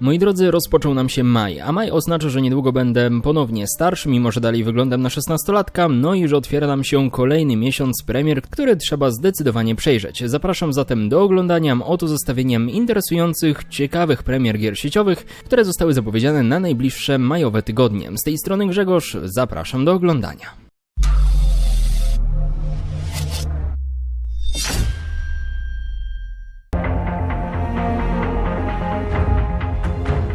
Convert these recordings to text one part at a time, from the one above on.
Moi drodzy, rozpoczął nam się maj, a maj oznacza, że niedługo będę ponownie starszy, mimo że dalej wyglądam na 16-latka, no i że otwiera nam się kolejny miesiąc premier, który trzeba zdecydowanie przejrzeć. Zapraszam zatem do oglądania oto zestawieniem interesujących, ciekawych premier gier sieciowych, które zostały zapowiedziane na najbliższe majowe tygodnie. Z tej strony Grzegorz, zapraszam do oglądania.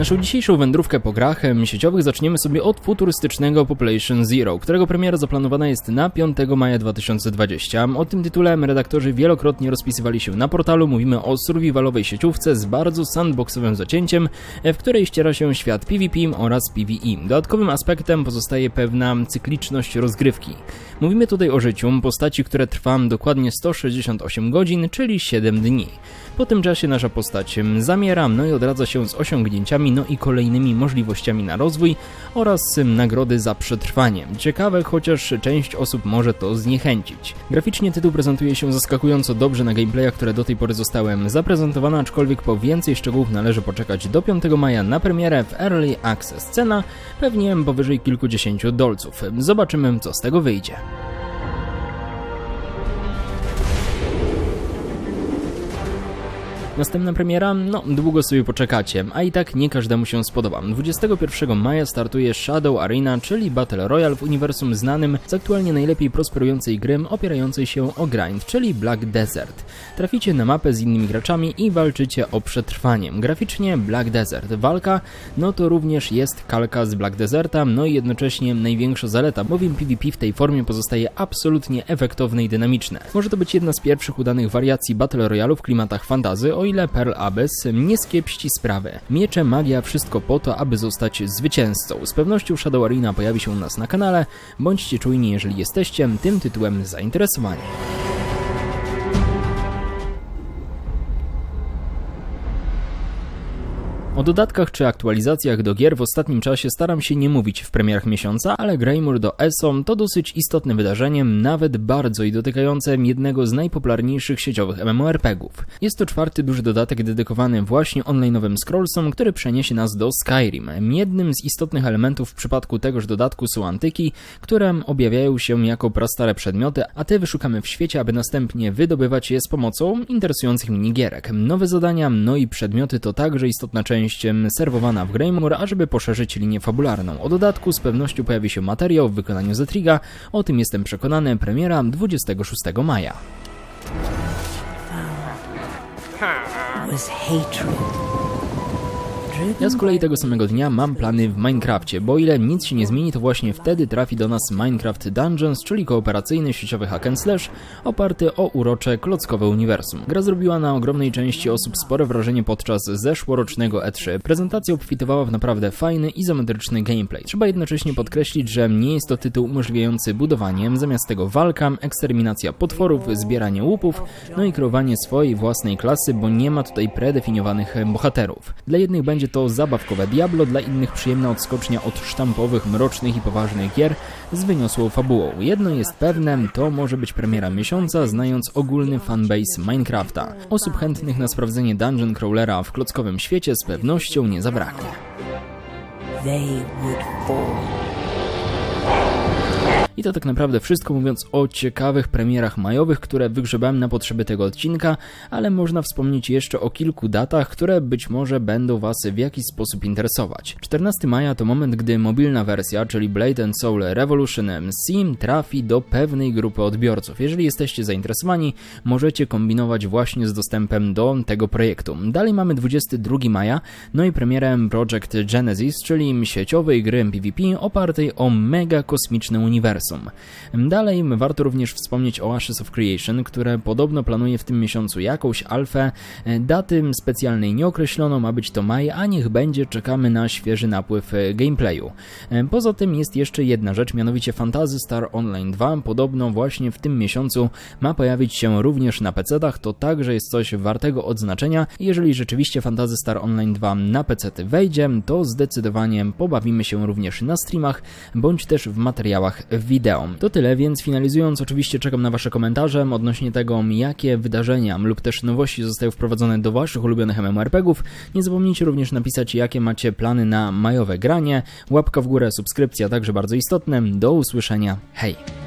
Naszą dzisiejszą wędrówkę po grach sieciowych zaczniemy sobie od futurystycznego Population Zero, którego premiera zaplanowana jest na 5 maja 2020. O tym tytule redaktorzy wielokrotnie rozpisywali się na portalu. Mówimy o survivalowej sieciówce z bardzo sandboxowym zacięciem, w której ściera się świat PvP oraz PvE. Dodatkowym aspektem pozostaje pewna cykliczność rozgrywki. Mówimy tutaj o życiu postaci, które trwa dokładnie 168 godzin, czyli 7 dni. Po tym czasie nasza postać zamiera, no i odradza się z osiągnięciami, no i kolejnymi możliwościami na rozwój oraz nagrody za przetrwanie. Ciekawe, chociaż część osób może to zniechęcić. Graficznie tytuł prezentuje się zaskakująco dobrze na gameplayach, które do tej pory zostały zaprezentowane, aczkolwiek po więcej szczegółów należy poczekać do 5 maja na premierę w Early Access. Cena pewnie powyżej kilkudziesięciu dolców. Zobaczymy, co z tego wyjdzie. Następna premiera? No, długo sobie poczekacie, a i tak nie każdemu się spodoba. 21 maja startuje Shadow Arena, czyli Battle Royale w uniwersum znanym z aktualnie najlepiej prosperującej gry opierającej się o grind, czyli Black Desert. Traficie na mapę z innymi graczami i walczycie o przetrwanie. Graficznie Black Desert. Walka, no to również jest kalka z Black Deserta, no i jednocześnie największa zaleta, bowiem PvP w tej formie pozostaje absolutnie efektowne i dynamiczne. Może to być jedna z pierwszych udanych wariacji Battle Royale w klimatach fantazy, o ile Pearl Abyss nie skiepści sprawy. Miecze, magia, wszystko po to, aby zostać zwycięzcą. Z pewnością Shadow Arena pojawi się u nas na kanale. Bądźcie czujni, jeżeli jesteście tym tytułem zainteresowani. O dodatkach czy aktualizacjach do gier w ostatnim czasie staram się nie mówić w premierach miesiąca, ale Greymore do ESO to dosyć istotne wydarzenie, nawet bardzo i dotykające jednego z najpopularniejszych sieciowych MMORPGów. Jest to czwarty duży dodatek dedykowany właśnie online'owym scrollsom, który przeniesie nas do Skyrim. Jednym z istotnych elementów w przypadku tegoż dodatku są antyki, które objawiają się jako prastare przedmioty, a te wyszukamy w świecie, aby następnie wydobywać je z pomocą interesujących minigierek. Nowe zadania, no i przedmioty to także istotna część serwowana w Greymore, ażeby poszerzyć linię fabularną. O dodatku z pewnością pojawi się materiał w wykonaniu Zetriga, o tym jestem przekonany, premiera 26 maja. Ja z kolei tego samego dnia mam plany w Minecrafcie, bo ile nic się nie zmieni, to właśnie wtedy trafi do nas Minecraft Dungeons, czyli kooperacyjny sieciowy hack and slash oparty o urocze klockowe uniwersum. Gra zrobiła na ogromnej części osób spore wrażenie podczas zeszłorocznego E3. Prezentacja obfitowała w naprawdę fajny, izometryczny gameplay. Trzeba jednocześnie podkreślić, że nie jest to tytuł umożliwiający budowanie, zamiast tego walka, eksterminacja potworów, zbieranie łupów, no i kreowanie swojej własnej klasy, bo nie ma tutaj predefiniowanych bohaterów. Dla jednych będzie to zabawkowe Diablo, dla innych przyjemna odskocznia od sztampowych, mrocznych i poważnych gier z wyniosłą fabułą. Jedno jest pewne, to może być premiera miesiąca, znając ogólny fanbase Minecrafta. Osób chętnych na sprawdzenie dungeon crawlera w klockowym świecie z pewnością nie zabraknie. They would fall. I to tak naprawdę wszystko mówiąc o ciekawych premierach majowych, które wygrzebałem na potrzeby tego odcinka, ale można wspomnieć jeszcze o kilku datach, które być może będą Was w jakiś sposób interesować. 14 maja to moment, gdy mobilna wersja, czyli Blade and Soul Revolution MC trafi do pewnej grupy odbiorców. Jeżeli jesteście zainteresowani, możecie kombinować właśnie z dostępem do tego projektu. Dalej mamy 22 maja, no i premierę Project Genesis, czyli sieciowej gry PvP opartej o mega kosmiczne uniwersum uniwersum. Dalej warto również wspomnieć o Ashes of Creation, które podobno planuje w tym miesiącu jakąś alfę. Daty specjalnej nie określono, ma być to maj, a niech będzie, czekamy na świeży napływ gameplayu. Poza tym jest jeszcze jedna rzecz, mianowicie Fantasy Star Online 2 podobno właśnie w tym miesiącu ma pojawić się również na PC-tach, to także jest coś wartego odznaczenia. Jeżeli rzeczywiście Fantasy Star Online 2 na PC wejdzie, to zdecydowanie pobawimy się również na streamach, bądź też w materiałach wideo wideo. To tyle, więc finalizując, oczywiście czekam na Wasze komentarze odnośnie tego, jakie wydarzenia lub też nowości zostały wprowadzone do Waszych ulubionych MMORPGów. Nie zapomnijcie również napisać, jakie macie plany na majowe granie. Łapka w górę, subskrypcja także bardzo istotne. Do usłyszenia. Hej!